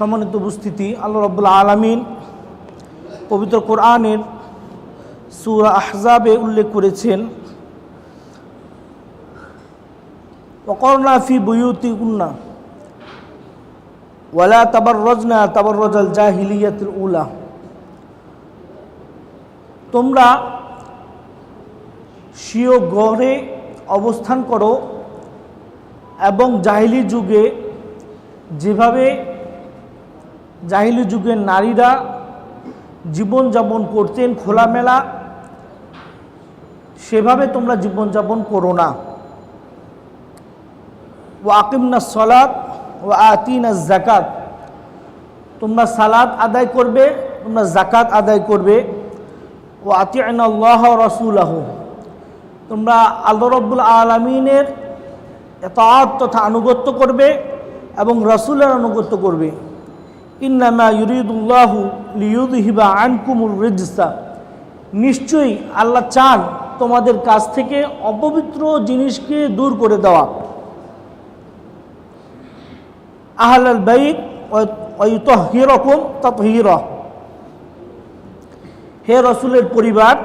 সম্মানিত উপস্থিতি, আল্লাহ রব্বুল্লা আলমিন পবিত্র কোরআনের সুরা আহজাবে উল্লেখ করেছেন অকর্ণা ফি উন্না ওয়ালা তাবার রজনা তাবার রজাল জাহিলিয়াতুল উলা তোমরা স্বীয় গড়ে অবস্থান করো এবং জাহিলি যুগে যেভাবে জাহিলি যুগের নারীরা জীবনযাপন করতেন খোলামেলা। সেভাবে তোমরা জীবনযাপন করো না। ও আকিমনা সলাদ ও আতিনা জাকাত তোমরা সালাদ আদায় করবে, তোমরা জাকাত আদায় করবে। ও আতিআন আল্লাহ রসুলাহ। তোমরা আল্লাহ রব্বুল আলমিনের এতাত তথা আনুগত্য করবে এবং রসুলের আনুগত্য করবে। ইন্নামা নিশ্চয়ই আল্লাহ চান তোমাদের কাছ থেকে অপবিত্র জিনিসকে দূর করে দেওয়া। আহলাল বাইত ওয়ুতহিরকুম ততহির। হে রসুলের পরিবার,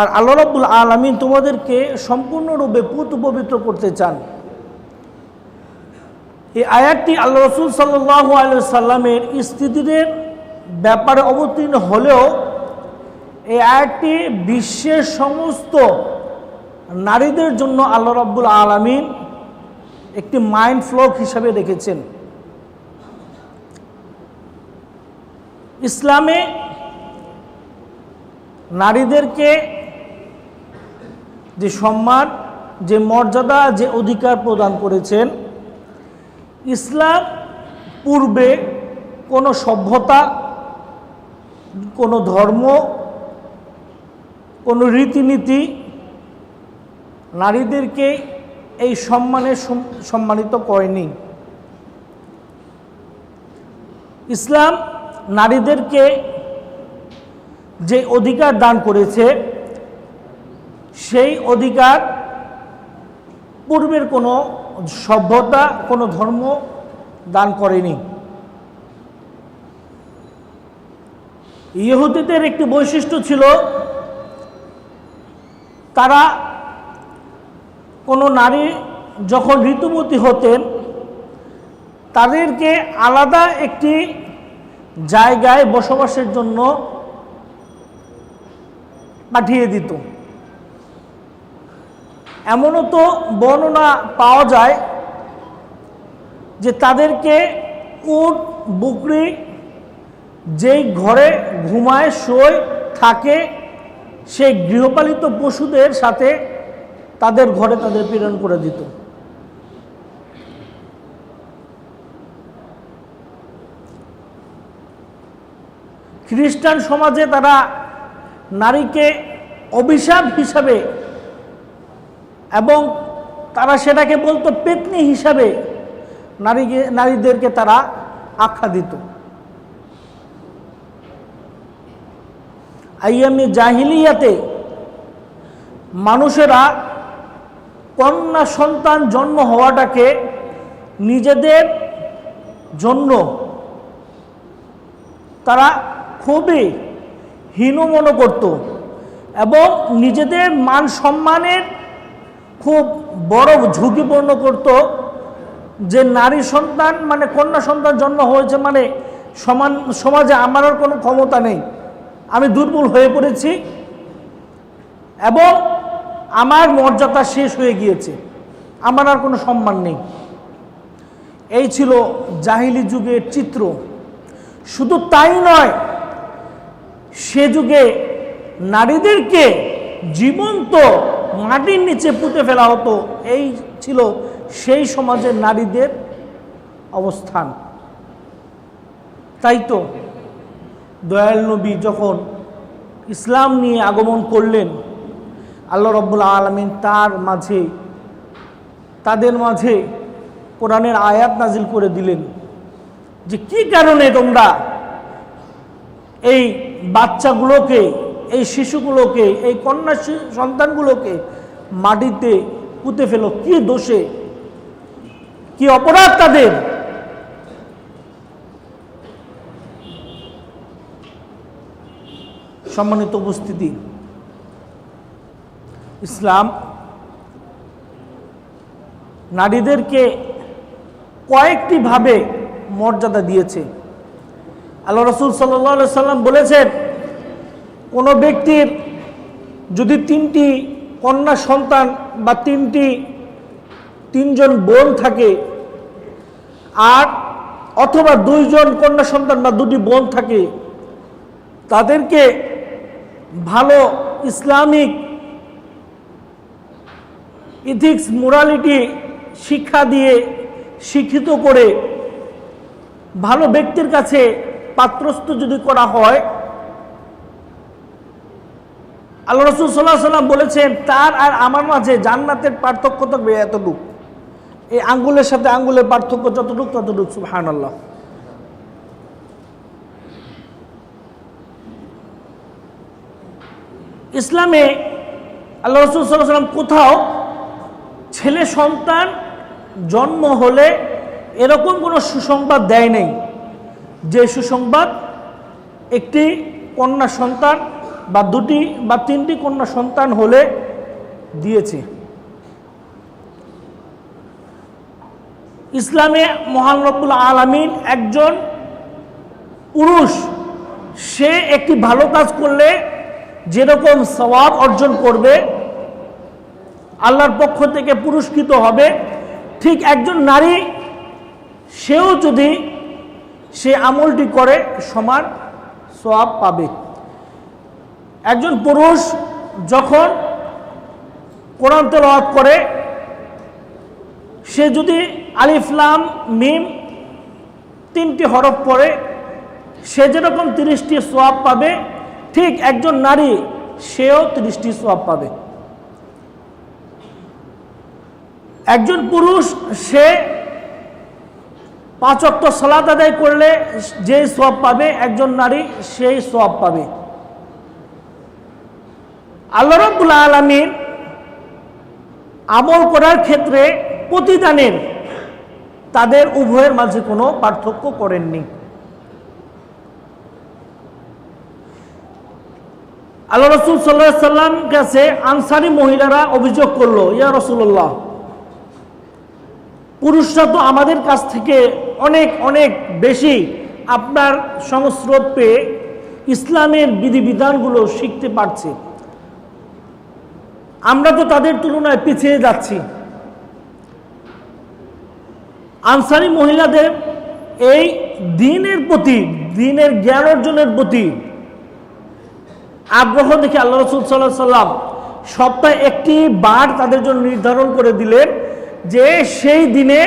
আর আল্লাহ রব্বুল আলমিন তোমাদেরকে সম্পূর্ণরূপে পুত পবিত্র করতে চান। এই আয়াতটি আল্লাহ রসুল সাল্লাহ সাল্লামের স্থিতিদের ব্যাপারে অবতীর্ণ হলেও এই আয়াতটি বিশ্বের সমস্ত নারীদের জন্য আল্লাহ রব্বুল আলমিন একটি মাইন্ড ফ্লক হিসাবে রেখেছেন। ইসলামে নারীদেরকে যে সম্মান, যে মর্যাদা, যে অধিকার প্রদান করেছেন ইসলাম পূর্বে কোনো সভ্যতা, কোনো ধর্ম, কোনো রীতিনীতি নারীদেরকে এই সম্মানে সম্মানিত করেনি। ইসলাম নারীদেরকে যে অধিকার দান করেছে, সেই অধিকার পূর্বের কোনো সভ্যতা কোনো ধর্ম দান করেনি। ইহুদিদের একটি বৈশিষ্ট্য ছিল, তারা কোনো নারী যখন ঋতুবতী হতেন, তাদেরকে আলাদা একটি জায়গায় বসবাসের জন্য পাঠিয়ে দিত। এমনও তো বর্ণনা পাওয়া যায় যে তাদেরকে উট, বুকরি যেই ঘরে ঘুমায়, শোয়, থাকে, সেই গৃহপালিত পশুদের সাথে তাদের ঘরে তাদের প্রেরণ করে দিত। খ্রিস্টান সমাজে তারা নারীকে অভিশাপ হিসাবে এবং তারা সেটাকে বলতো পেতনি হিসাবে নারীকে নারীদেরকে তারা আখ্যা দিত। আইয়ামি জাহিলিয়াতে মানুষেরা কন্যা সন্তান জন্ম হওয়াটাকে নিজেদের জন্য তারা খুবই হীন মনে করত এবং নিজেদের মান সম্মানের খুব বড় ঝুঁকিপূর্ণ করত যে নারী সন্তান মানে কন্যা সন্তান জন্ম হয়েছে মানে সমান, সমাজে আমার আর কোনো ক্ষমতা নেই। আমি দুর্বল হয়ে পড়েছি এবং আমার মর্যাদা শেষ হয়ে গিয়েছে। আমার আর কোনো সম্মান নেই। এই ছিল জাহিলি যুগের চিত্র। শুধু তাই নয়, সে যুগে নারীদেরকে জীবন্ত মাটির নিচে পুঁতে ফেলা হতো। এই ছিল সেই সমাজের নারীদের অবস্থান। তাই তো দয়াল নবী যখন ইসলাম নিয়ে আগমন করলেন, আল্লাহ রব্বুল আলমিন তার মাঝে, তাদের মাঝে কোরআনের আয়াত নাজিল করে দিলেন যে কি কারণে তোমরা এই বাচ্চাগুলোকে এই শিশুগুলোকে, এই কন্যা সন্তানগুলোকে মাটিতে পুঁতে ফেল। কি দোষে? কি অপরাধ তাদের? সম্মানিত উপস্থিতি, ইসলাম নারীদেরকে কয়েকটি ভাবে মর্যাদা দিয়েছে। আল্লাহ রসুল সাল্লাহ সাল্লাম বলেছেন কোনো ব্যক্তির যদি তিনটি কন্যা সন্তান বা তিনটি তিনজন বোন থাকে আর অথবা দুইজন কন্যা সন্তান বা দুটি বোন থাকে, তাদেরকে ভালো ইসলামিক ইথিক্স, মোরালিটি শিক্ষা দিয়ে শিক্ষিত করে ভালো ব্যক্তির কাছে পাত্রস্থ যদি করা হয় আল্লাহ রসুল সাল্লাহ সাল্লাম বলেছেন, তার আর আমার মাঝে জান্নাতের পার্থক্য থাকবে এতটুকু। এই আঙ্গুলের সাথে আঙ্গুলের পার্থক্য যতটুকু, ততটুকু সুহান আল্লাহ ইসলামে আল্লাহ রসুল সাল্লাহ সাল্লাম কোথাও ছেলে সন্তান জন্ম হলে এরকম কোনো সুসংবাদ দেয় নেই, যে সুসংবাদ একটি কন্যা সন্তান বা দুটি বা তিনটি কন্যা সন্তান হলে দিয়েছে। ইসলামে মহান রব্বুল আলমিন একজন পুরুষ, সে একটি ভালো কাজ করলে যেরকম সওয়াব অর্জন করবে, আল্লাহর পক্ষ থেকে পুরস্কৃত হবে, ঠিক একজন নারী, সেও যদি সে আমলটি করে সমান সওয়াব পাবে। একজন পুরুষ যখন কোরআন তেলাওয়াত করে, সে যদি আলিফলাম মিম তিনটি হরফ পড়ে, সে যেরকম তিরিশটি সোয়াব পাবে, ঠিক একজন নারী সেও তিরিশটি সোয়াব পাবে। একজন পুরুষ সে পাঁচ অক্ট সালাদ আদায় করলে যে সব পাবে, একজন নারী সেই সব পাবে। আল্লাহ রব্বুল আলমিন আমল করার ক্ষেত্রে প্রতিদানের তাদের উভয়ের মাঝে কোনো পার্থক্য করেননি। আল্লাহ রসুল সাল্লাহ সাল্লাম কাছে আনসারি মহিলারা অভিযোগ করল, ইয়া রসুল্লাহ পুরুষরা তো আমাদের কাছ থেকে অনেক অনেক বেশি আপনার সংস্রোত পেয়ে ইসলামের বিধিবিধানগুলো শিখতে পারছে। আমরা তো তাদের তুলনায় পিছিয়ে যাচ্ছি। আনসারি মহিলাদের এই দিনের প্রতি, দিনের জ্ঞান অর্জনের প্রতি আগ্রহ দেখে আল্লাহ রসুল সাল্লাহ সাল্লাম সপ্তাহে একটি বার তাদের জন্য নির্ধারণ করে দিলেন যে সেই দিনে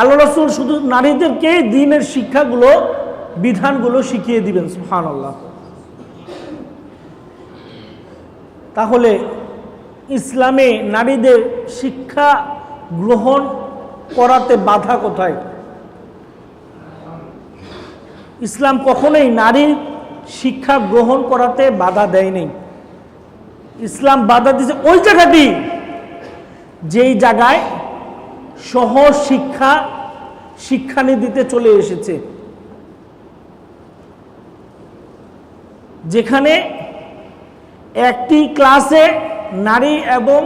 আল্লাহ রসুল শুধু নারীদেরকে দিনের শিক্ষাগুলো, বিধানগুলো শিখিয়ে দিবেন সুহান আল্লাহ তাহলে ইসলামে নারীদের শিক্ষা গ্রহণ করাতে বাধা কোথায়? ইসলাম কখনোই নারীর শিক্ষা গ্রহণ করাতে বাধা দেয়নি। ইসলাম বাধা দিয়েছে ওই জায়গাটি যেই জায়গায় সহজ শিক্ষা, শিক্ষানীতিতে চলে এসেছে। যেখানে একটি ক্লাসে নারী এবং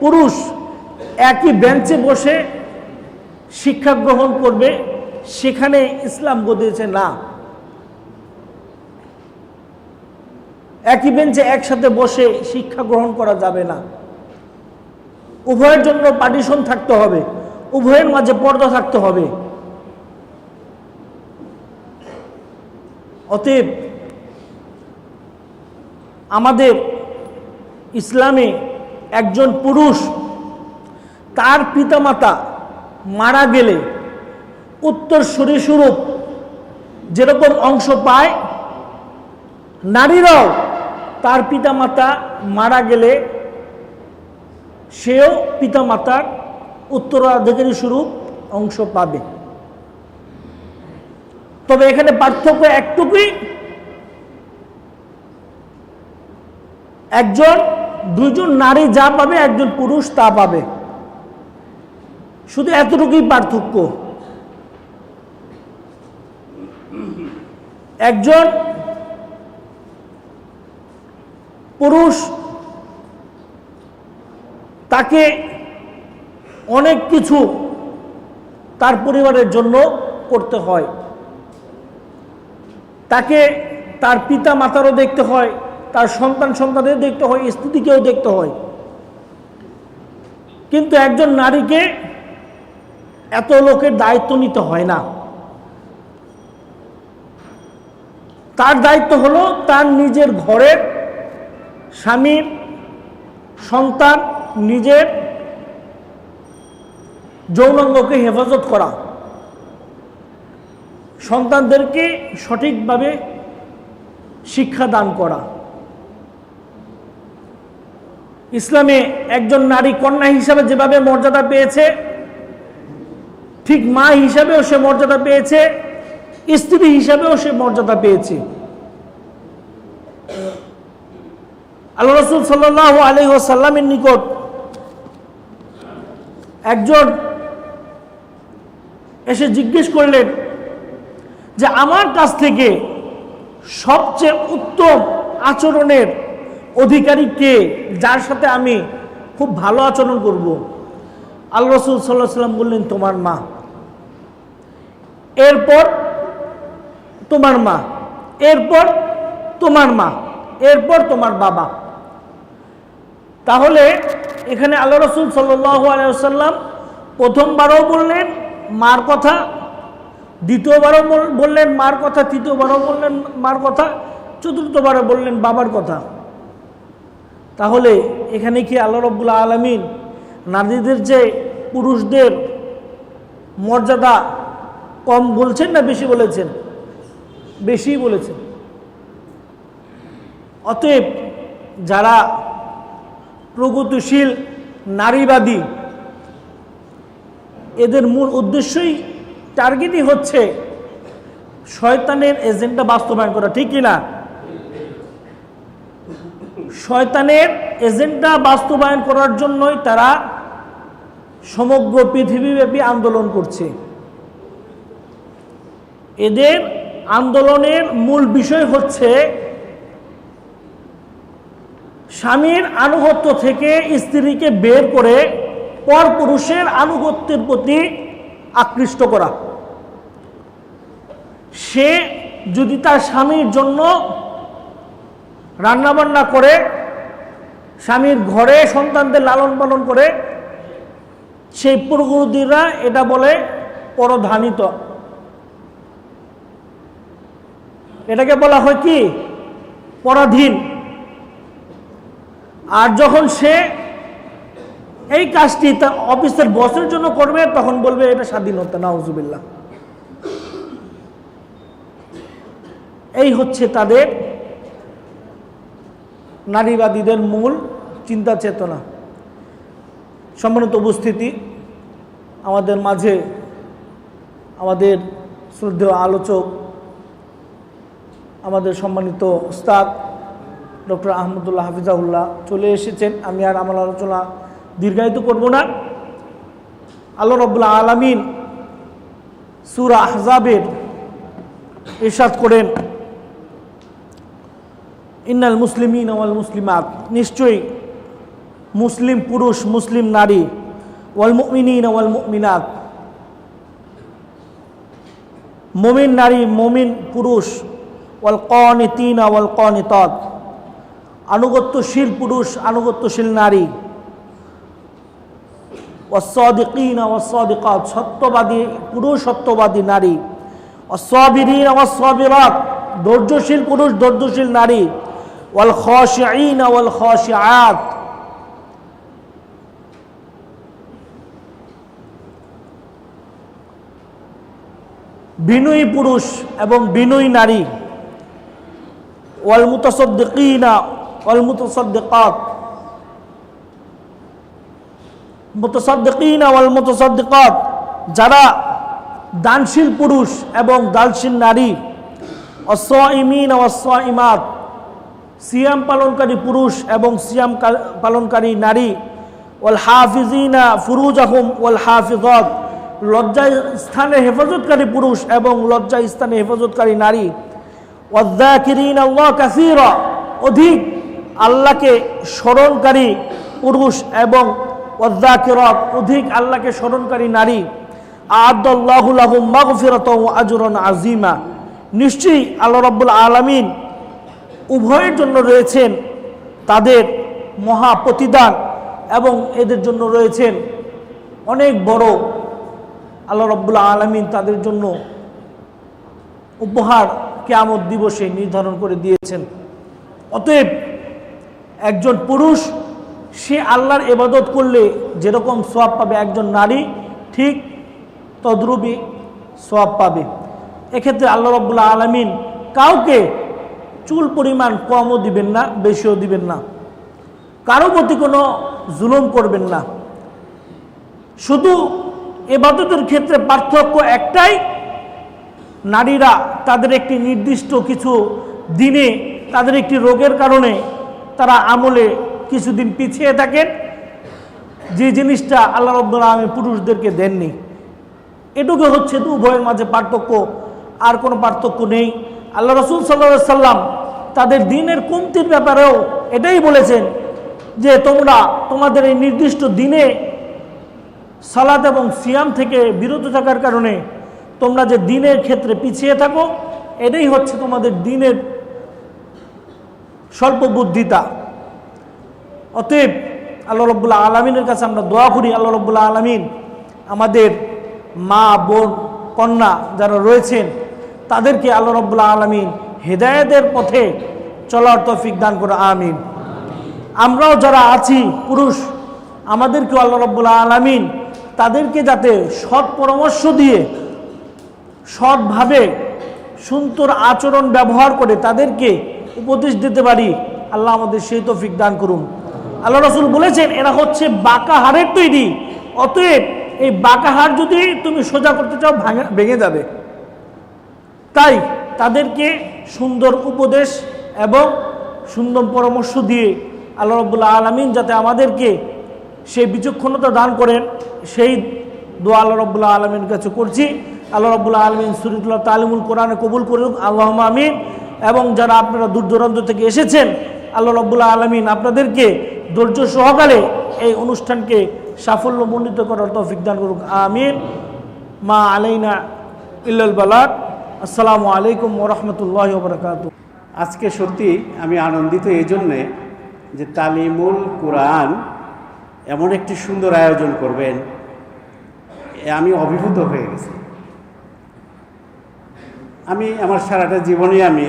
পুরুষ একই বেঞ্চে বসে শিক্ষা গ্রহণ করবে, সেখানে ইসলাম বলেছে না। একই বেঞ্চে একসাথে বসে শিক্ষা গ্রহণ করা যাবে না। উভয়ের জন্য পার্টিশন থাকতে হবে, উভয়ের মাঝে পর্দা থাকতে হবে। অতএব আমাদের ইসলামে একজন পুরুষ তার পিতামাতা মারা গেলে উত্তর স্বরূপ যেরকম অংশ পায়, নারীরাও তার পিতামাতা মারা গেলে সেও পিতামাতার উত্তরাধিকারী স্বরূপ অংশ পাবে। তবে এখানে পার্থক্য একটুকুই, একজন দুজন নারী যা পাবে, একজন পুরুষ তা পাবে। শুধু এতটুকুই পার্থক্য। একজন পুরুষ, তাকে অনেক কিছু তার পরিবারের জন্য করতে হয়। তাকে তার পিতা মাতারও দেখতে হয়। তার সন্তান সন্তানের দেখতে হয়, স্ত্রীকেও দেখতে হয়। কিন্তু একজন নারীকে এত লোকের দায়িত্ব নিতে হয় না। তার দায়িত্ব হলো তার নিজের ঘরের স্বামীর সন্তান, নিজের যৌনাঙ্গকে হেফাজত করা। সন্তানদেরকে সঠিকভাবে শিক্ষা দান করা। ইসলামে একজন নারী কন্যা হিসাবে যেভাবে মর্যাদা পেয়েছে, ঠিক মা হিসাবেও সে মর্যাদা পেয়েছে, স্ত্রী হিসাবেও সে মর্যাদা পেয়েছে। আল্লাহ রসুল সাল্লাহ আলী সাল্লামের নিকট একজন এসে জিজ্ঞেস করলেন যে, আমার কাছ থেকে সবচেয়ে উত্তম আচরণের অধিকারী কে? যার সাথে আমি খুব ভালো আচরণ করব। আল্লাহ রসুল সাল্লাহ সাল্লাম বললেন, তোমার মা। এরপর, তোমার মা। এরপর, তোমার মা। এরপর, তোমার বাবা। তাহলে এখানে আল্লাহ রসুল সাল্লাম প্রথমবারও বললেন, মার কথা। দ্বিতীয়বারও বল- বললেন, মার কথা। তৃতীয়বারও বললেন, মার কথা। চতুর্থবারও বললেন, বাবার কথা। তাহলে এখানে কি আল্লাহ রব্বুল্লা আলমিন নারীদের যে পুরুষদের মর্যাদা কম বলছেন না বেশি বলেছেন? বেশি বলেছেন। অতএব যারা প্রগতিশীল নারীবাদী, এদের মূল উদ্দেশ্যই টার্গেটই হচ্ছে শয়তানের এজেন্ডা বাস্তবায়ন করা, ঠিক কিনা? শয়তানের এজেন্ডা বাস্তবায়ন করার জন্যই তারা সমগ্র পৃথিবীব্যাপী আন্দোলন করছে। এদের আন্দোলনের মূল বিষয় হচ্ছে স্বামীর আনুগত্য থেকে স্ত্রীকে বের করে পর পুরুষের আনুগত্যের প্রতি আকৃষ্ট করা। সে যদি তার স্বামীর জন্য রান্নাবান্না করে স্বামীর ঘরে সন্তানদের লালন পালন করে, সেই পুরগুরুদিরা এটা বলে পরধানিত। এটাকে বলা হয় কি? পরাধীন। আর যখন সে এই কাজটি তার অফিসের বসের জন্য করবে, তখন বলবে এটা স্বাধীনতা, নাউজুবিল্লাহ। এই হচ্ছে তাদের নারীবাদীদের মূল চিন্তা চেতনা। সম্মানিত উপস্থিতি, আমাদের মাঝে আমাদের শ্রদ্ধেয় আলোচক, আমাদের সম্মানিত উস্তাদ ডক্টর আহমদুল্লাহ হাফিজাউল্লাহ চলে এসেছেন। আমি আর আমার আলোচনা দীর্ঘায়িত করব না। আল্লাহ রব্বুল্লাহ আলমিন সুরা আহজাবের ইরশাদ করেন। ইন্নাল মুসলিমিন ওয়াল মুসলিমাত। নিশ্চয়ই মুসলিম পুরুষ, মুসলিম নারী, ওয়াল মুমিনিন ওয়াল মুমিনাত। মুমিন নারী, মুমিন পুরুষ, ওয়াল কনিতিন ওয়াল কনিতত। আনুগত্যশীল পুরুষ, আনুগত্যশীল নারী। ওয়াসদিকিন ওয়াসদিকাত সত্যবাদী পুরুষ, সত্যবাদী নারী। অসবিরিন ওয়াসবিরাত ধৈর্যশীল পুরুষ, ধৈর্যশীল নারী। ওয়াল খাশিঈন ওয়াল খাশিআত। বিনয়ী পুরুষ এবং বিনয়ী নারী। ওয়াল মুতাসদ্দিকিনা ওয়াল মুতাসদ্দিকাত। মুতাসদ্দিকিনা ওয়াল মুতাসদ্দিকাত। যারা দানশীল পুরুষ এবং দানশীল নারী। অসইমিন অসইমাত সিয়াম পালনকারী পুরুষ এবং সিয়াম পালনকারী নারী, ওয়াল হাফিজিনা ফুরুজ আহম ওয়াল হাফিজত লজ্জা স্থানে হেফাজতকারী পুরুষ এবং লজ্জা স্থানে হেফাজতকারী নারী। ওয়াদ্দাকিরিন আল্লাহ কাসিরা, অধিক আল্লাহকে স্মরণকারী পুরুষ এবং অদ্দাকিরত অধিক আল্লাহকে স্মরণকারী নারী। আদাল্লাহুল্লাহ মাগফিরত আজরন আজিমা নিশ্চয়ই আল্লাহ রব্বুল আলমিন উভয়ের জন্য রয়েছেন তাদের মহা প্রতিদান এবং এদের জন্য রয়েছেন অনেক বড় আল্লাহ রব্বুল আলমিন তাদের জন্য উপহার কেয়ামত দিবসে নির্ধারণ করে দিয়েছেন। অতএব একজন পুরুষ, সে আল্লাহর এবাদত করলে যেরকম সোয়াব পাবে একজন নারী, ঠিক তদ্রুপই সোয়াব পাবে। এক্ষেত্রে আল্লাহ রব্বুল্লাহ আলমিন কাউকে চুল পরিমাণ কমও দিবেন না, বেশিও দিবেন না। কারও প্রতি কোনো জুলুম করবেন না। শুধু এবাদতের ক্ষেত্রে পার্থক্য একটাই, নারীরা তাদের একটি নির্দিষ্ট কিছু দিনে তাদের একটি রোগের কারণে তারা আমলে কিছুদিন পিছিয়ে থাকেন। যে জিনিসটা আল্লাহ রব্বুল আলমী পুরুষদেরকে দেননি। এটুকু হচ্ছে উভয়ের মাঝে পার্থক্য, আর কোনো পার্থক্য নেই। আল্লাহ রসুল সাল্লা সাল্লাম তাদের দিনের কমতির ব্যাপারেও এটাই বলেছেন যে তোমরা তোমাদের এই নির্দিষ্ট দিনে সালাদ এবং সিয়াম থেকে বিরত থাকার কারণে তোমরা যে দিনের ক্ষেত্রে পিছিয়ে থাকো, এটাই হচ্ছে তোমাদের দিনের স্বল্প বুদ্ধিতা অতএব আল্লাহ রব্বুল্লাহ আলমিনের কাছে আমরা দোয়া করি, আল্লাহ রব্বুল্লাহ আলমিন আমাদের মা, বোন, কন্যা যারা রয়েছেন তাদেরকে আল্লাহ রব্বুল্লাহ আলমিন হেদায়েতের পথে চলার তৌফিক দান করে আমিন। আমরাও যারা আছি, পুরুষ, আমাদেরকেও আল্লাহ রব্বুল্লাহ আলমিন তাদেরকে যাতে সৎ পরামর্শ দিয়ে, সৎভাবে সুন্দর আচরণ ব্যবহার করে তাদেরকে উপদেশ দিতে পারি, আল্লাহ আমাদের সেই তৌফিক দান করুন। আল্লাহ রসুল বলেছেন, এরা হচ্ছে বাঁকা হাড়ের তৈরি, অতএব এই বাঁকা হাড় যদি তুমি সোজা করতে চাও ভেঙে যাবে। তাই তাদেরকে সুন্দর উপদেশ এবং সুন্দর পরামর্শ দিয়ে আল্লাহ রব্বুল্লাহ আলমিন যাতে আমাদেরকে সেই বিচক্ষণতা দান করেন, সেই দোয়া আল্লাহ রব্বুল্লাহ আলমীর কাছে করছি। আল্লাহ রব্বুল্লাহ আলমিন সুরিদুল্লাহ তালিমুল কোরআনে কবুল করুক আল্লাহ আমিন। এবং যারা আপনারা দূর দূরান্ত থেকে এসেছেন, আল্লাহ রব্বুল্লাহ আলমিন আপনাদেরকে ধৈর্য সহকারে এই অনুষ্ঠানকে সাফল্যমণ্ডিত করার তৌফিক দান করুক, আমিন। মা আলাইনা ইল্লাল বালাক আসসালামু আলাইকুম ওরহমতুল্লাহ বরকাত আজকে সত্যি আমি আনন্দিত এই জন্যে যে তালিমুল কোরআন এমন একটি সুন্দর আয়োজন করবেন আমি অভিভূত হয়ে গেছি। আমি, আমার সারাটা জীবনে আমি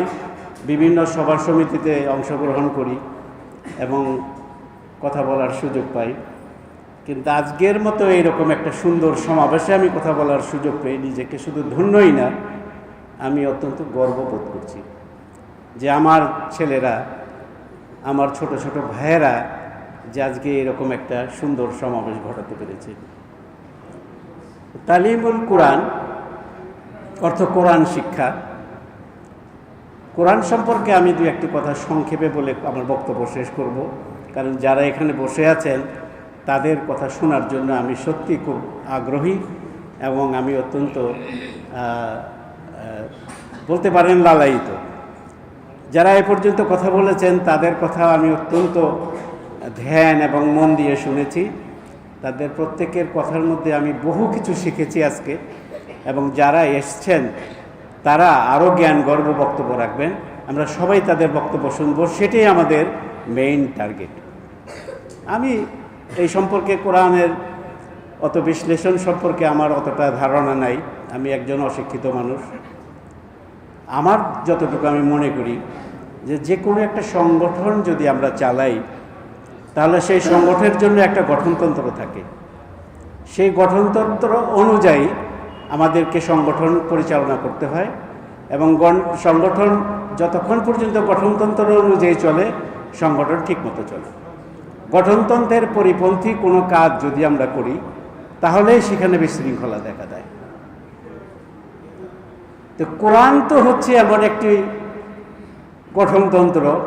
বিভিন্ন সভা সমিতিতে অংশগ্রহণ করি এবং কথা বলার সুযোগ পাই। কিন্তু আজকের মতো এইরকম একটা সুন্দর সমাবেশে আমি কথা বলার সুযোগ পেয়ে নিজেকে শুধু ধন্যই না আমি অত্যন্ত গর্ববোধ করছি যে আমার ছেলেরা, আমার ছোট ছোট ভাইয়েরা যে আজকে এরকম একটা সুন্দর সমাবেশ ঘটাতে পেরেছে। তালিমুল কোরআন অর্থ কোরআন শিক্ষা। কোরআন সম্পর্কে আমি দু একটি কথা সংক্ষেপে বলে আমার বক্তব্য শেষ করব। কারণ যারা এখানে বসে আছেন, তাদের কথা শোনার জন্য আমি সত্যি খুব আগ্রহী এবং আমি অত্যন্ত বলতে পারেন লালায়িত। যারা এ পর্যন্ত কথা বলেছেন, তাদের কথা আমি অত্যন্ত ধ্যান এবং মন দিয়ে শুনেছি। তাদের প্রত্যেকের কথার মধ্যে আমি বহু কিছু শিখেছি আজকে এবং যারা এসছেন, তারা আরও জ্ঞান, গর্ব বক্তব্য রাখবেন। আমরা সবাই তাদের বক্তব্য শুনব, সেটাই আমাদের মেইন টার্গেট আমি এই সম্পর্কে কোরআনের অত বিশ্লেষণ সম্পর্কে আমার অতটা ধারণা নাই। আমি একজন অশিক্ষিত মানুষ। আমার যতটুকু আমি মনে করি যে যে কোনো একটা সংগঠন যদি আমরা চালাই, তাহলে সেই সংগঠনের জন্য একটা গঠনতন্ত্র থাকে। সেই গঠনতন্ত্র অনুযায়ী আমাদেরকে সংগঠন পরিচালনা করতে হয় এবং সংগঠন যতক্ষণ পর্যন্ত গঠনতন্ত্র অনুযায়ী চলে, সংগঠন ঠিকমতো চলে। গঠনতন্ত্রের পরিপন্থী কোনো কাজ যদি আমরা করি তাহলে সেখানে বিশৃঙ্খলা দেখা দেয়। তো কোরআন তো হচ্ছে এমন একটি গঠনতন্ত্র।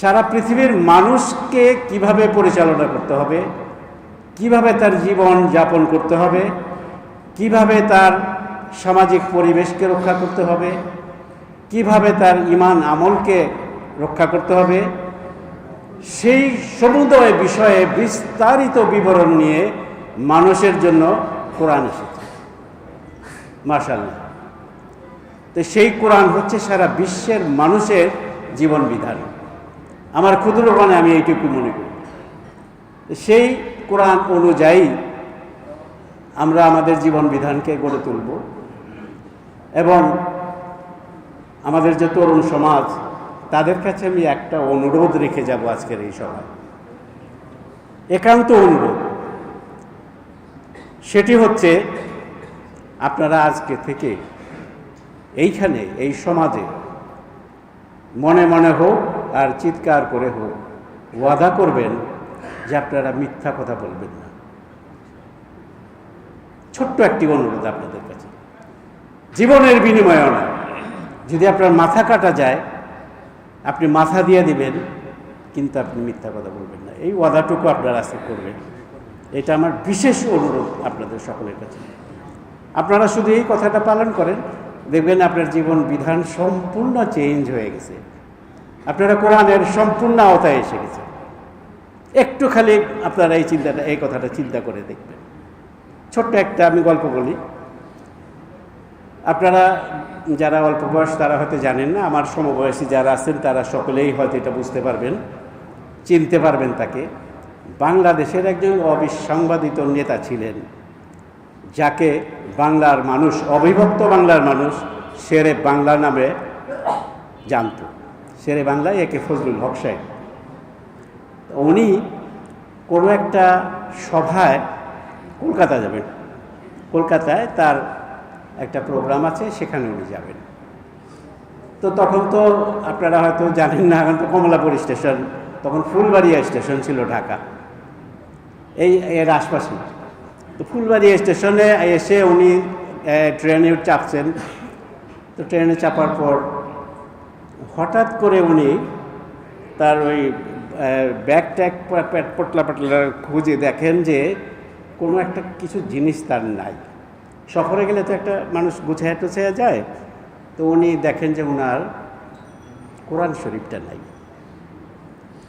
সারা পৃথিবীর মানুষকে কীভাবে পরিচালনা করতে হবে? কীভাবে তার জীবন যাপন করতে হবে? কীভাবে তার সামাজিক পরিবেশকে রক্ষা করতে হবে? কীভাবে তার ইমান আমলকে রক্ষা করতে হবে? সেই সমুদয় বিষয়ে বিস্তারিত বিবরণ নিয়ে মানুষের জন্য কোরআন এসেছে। মার্শাল্লাহ তো সেই কোরআন হচ্ছে সারা বিশ্বের মানুষের জীবন বিধান। আমার ক্ষুদ্র মানে আমি এইটুকু মনে করি। সেই কোরআন অনুযায়ী আমরা আমাদের জীবন বিধানকে গড়ে তুলব এবং আমাদের যে তরুণ সমাজ, তাদের কাছে আমি একটা অনুরোধ রেখে যাব আজকের এই সভায়। একান্ত অনুরোধ। সেটি হচ্ছে আপনারা আজকে থেকে এইখানে, এই সমাজে মনে মনে হোক আর চিৎকার করে হোক, ওয়াদা করবেন যে আপনারা মিথ্যা কথা বলবেন না। ছোট্ট একটি অনুরোধ আপনাদের কাছে। জীবনের বিনিময়ে না, যদি আপনার মাথা কাটা যায়, আপনি মাথা দিয়ে দিবেন, কিন্তু আপনি মিথ্যা কথা বলবেন না। এই ওয়াদাটুকু আপনারা আজকে করবেন। এটা আমার বিশেষ অনুরোধ আপনাদের সকলের কাছে। আপনারা শুধু এই কথাটা পালন করেন দেখবেন আপনার জীবন বিধান সম্পূর্ণ চেঞ্জ হয়ে গেছে। আপনারা কোরআনের সম্পূর্ণ আওতায় এসে গেছে। একটু খালি আপনারা এই চিন্তাটা, এই কথাটা চিন্তা করে দেখবেন। ছোট্ট একটা আমি গল্প বলি। আপনারা যারা অল্প বয়স, তারা হয়তো জানেন না, আমার সমবয়সী যারা আছেন, তারা সকলেই হয়তো এটা বুঝতে পারবেন, চিনতে পারবেন তাকে। বাংলাদেশের একজন অবিসংবাদিত নেতা ছিলেন। যাকে বাংলার মানুষ, অবিভক্ত বাংলার মানুষ, শেরে বাংলা নামে জানত। শেরে বাংলায় একে ফজলুল হক সাহেব। উনি কোনো একটা সভায় কলকাতা যাবেন। কলকাতায় তার একটা প্রোগ্রাম আছে, সেখানে উনি যাবেন। তো তখন তো আপনারা হয়তো জানেন না, এখন তো কমলাপুর স্টেশন, তখন ফুলবাড়িয়া স্টেশন ছিল ঢাকা। এই এর আশপাশে। তো ফুলবাড়ি স্টেশনে এসে উনি ট্রেনে চাপছেন। তো ট্রেনে চাপার পর হঠাৎ করে উনি তার ওই ব্যাগ ট্যাগ পটলা পাটলা খুঁজে দেখেন যে কোনো একটা কিছু জিনিস তার নাই। সফরে গেলে তো একটা মানুষ গুছায় টুছায় যায়। তো উনি দেখেন যে ওনার কোরআন শরীফটা নাই।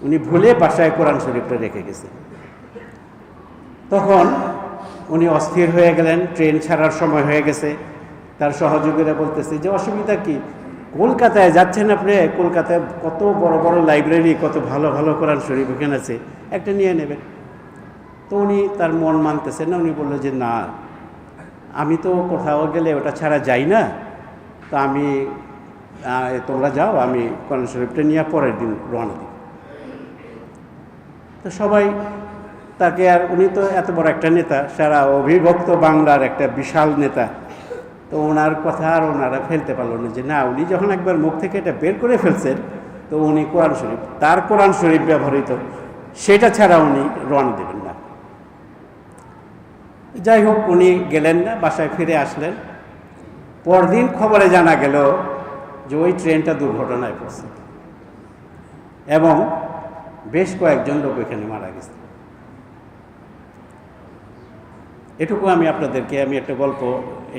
উনি ভুলে বাসায় কোরআন শরীফটা রেখে গেছেন। তখন উনি অস্থির হয়ে গেলেন, ট্রেন ছাড়ার সময় হয়ে গেছে। তার সহযোগীরা বলতেছে যে, অসুবিধা কি? কলকাতায় যাচ্ছেন আপনি? কলকাতায় কত বড় বড় লাইব্রেরি, কত ভালো ভালো কোরআন শরীফ এখানে আছে। একটা নিয়ে নেবেন। তো উনি তার মন মানতেছেন না, উনি বলল যে, না, আমি তো কোথাও গেলে ওটা ছাড়া যাই না। তো আমি তোমরা যাও, আমি কোরআন শরীফটা নিয়ে পরের দিন রওনা দিই তো সবাই তাকে আর উনি তো এত বড় একটা নেতা, সারা অবিভক্ত বাংলার একটা বিশাল নেতা। তো ওনার কথা আর ওনারা ফেলতে পারল না যে, না, উনি যখন একবার মুখ থেকে এটা বের করে ফেলছেন, তো উনি কোরআন শরীফ, তার কোরআন শরীফ ব্যবহৃত, সেটা ছাড়া উনি রওনা দেবেন না। যাই হোক, উনি গেলেন না, বাসায় ফিরে আসলেন। পরদিন খবরে জানা গেল যে ওই ট্রেনটা দুর্ঘটনায় পড়ছে। এবং বেশ কয়েকজন লোক এখানে মারা গেছে। এটুকু আমি আপনাদেরকে, আমি একটা গল্প,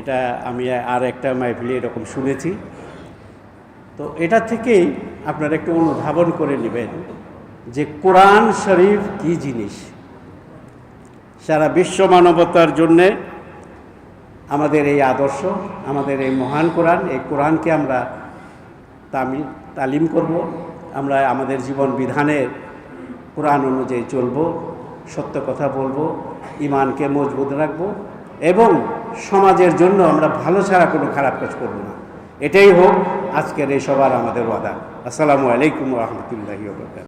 এটা আমি আর একটা মাইফিলি এরকম শুনেছি। তো এটা থেকেই আপনারা একটু অনুধাবন করে নেবেন যে কোরআন শরীফ কি জিনিস? সারা বিশ্ব মানবতার জন্যে আমাদের এই আদর্শ, আমাদের এই মহান কোরআন, এই কোরআনকে আমরা তামিল, তালিম করব, আমরা আমাদের জীবন বিধানের কোরআন অনুযায়ী চলব, সত্য কথা বলব ইমানকে মজবুত রাখব এবং সমাজের জন্য আমরা ভালো ছাড়া কোনো খারাপ কাজ করব না। এটাই হোক আজকের এই সবার আমাদের ওয়াদা। আসসালামু আলাইকুম রহমতুল্লাহি